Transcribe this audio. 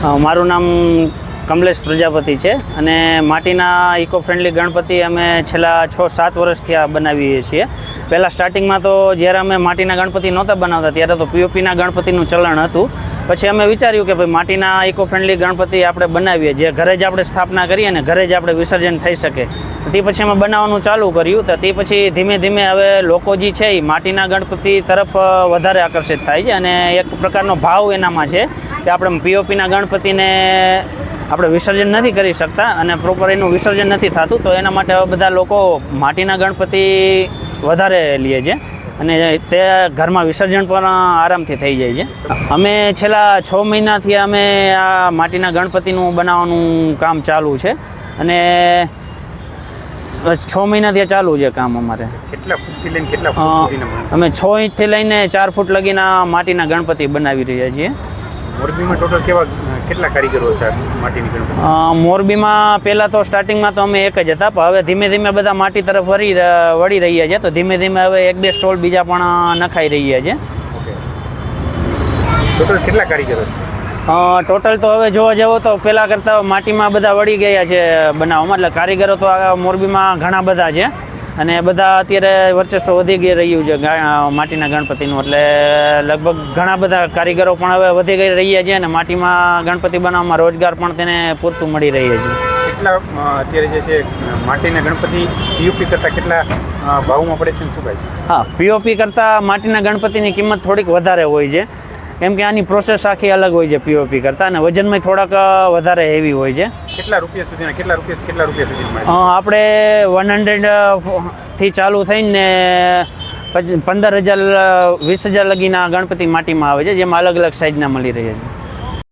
મારું નામ કમલેશ પ્રજાપતિ છે અને માટીના ઇકો ફ્રેન્ડલી ગણપતિ અમે છેલ્લા છ સાત વર્ષથી આ બનાવીએ છીએ. પહેલાં સ્ટાર્ટિંગમાં તો જ્યારે અમે માટીના ગણપતિ નહોતા બનાવતા, ત્યારે તો પીઓપીના ગણપતિનું ચલણ હતું. પછી અમે વિચાર્યું કે ભાઈ માટીના ઇકો ફ્રેન્ડલી ગણપતિ આપણે બનાવીએ, જે ઘરે જ આપણે સ્થાપના કરીએ અને ઘરે જ આપણે વિસર્જન થઈ શકે. તે પછી અમે બનાવવાનું ચાલુ કર્યું, તો તે પછી ધીમે ધીમે હવે લોકો જે છે એ માટીના ગણપતિ તરફ વધારે આકર્ષિત થાય છે અને એક પ્રકારનો ભાવ એનામાં છે. કે આપણે પીઓપીના ગણપતિને આપણે વિસર્જન નથી કરી શકતા અને પ્રોપર એનું વિસર્જન નથી થતું તો એના માટે હવે બધા લોકો માટીના ગણપતિ વધારે લે છે અને તે ઘરમાં વિસર્જન પણ આરામથી થઈ જાય છે. અમે છેલ્લા છ મહિનાથી અમે આ માટીના ગણપતિનું બનાવવાનું કામ ચાલુ છે અને બસ છ મહિનાથી ચાલુ છે કામ અમારે. કેટલા ફૂટથી લઈને કેટલા અમે છ ઇંચથી લઈને ચાર ફૂટ લગીના માટીના ગણપતિ બનાવી રહ્યા છીએ. મોરબીમાં ટોટલ કેવા કેટલા કારીગરો છે માટીની ગણપતિ મોરબીમાં પહેલાં તો સ્ટાર્ટિંગમાં તો અમે એક જ હતા પણ હવે ધીમે ધીમે બધા માટી તરફ વળી વળી રહ્યા છે. તો ધીમે ધીમે હવે એક બે સ્ટોલ બીજા પણ નખાઈ રહ્યા છે. ટોટલ કેટલા કારીગરો છે? ટોટલ તો હવે જોવા જાવ તો પહેલાં કરતાં માટીમાં બધા વળી ગયા છે બનાવવામાં. એટલે કારીગરો તો મોરબીમાં ઘણા બધા છે. અને બધા અત્યારે વર્ચસ્વ વધી ગઈ રહ્યું છે માટીના ગણપતિનું. એટલે લગભગ ઘણા બધા કારીગરો પણ હવે વધી ગઈ રહ્યા છે અને માટીમાં ગણપતિ બનાવવામાં રોજગાર પણ તેને પૂરતું મળી રહી છે. કેટલા અત્યારે જે છે માટીના ગણપતિ યુપી કરતાં કેટલા ભાવમાં પડે છે શું કહે છે? હા પીઓપી કરતાં માટીના ગણપતિની કિંમત થોડીક વધારે હોય છે. કેમ કે આની પ્રોસેસ આખી અલગ હોય છે પીઓપી કરતાં. અને વજનમાં થોડાક વધારે હેવી હોય છે. કેટલા રૂપિયા સુધીના કેટલા રૂપિયા કેટલા રૂપિયા સુધી આપણે વન હંડ્રેડથી ચાલુ થઈને પંદર હજાર વીસ હજાર લગીના ગણપતિ માટીમાં આવે છે જેમાં અલગ અલગ સાઇઝના મળી રહ્યા છે.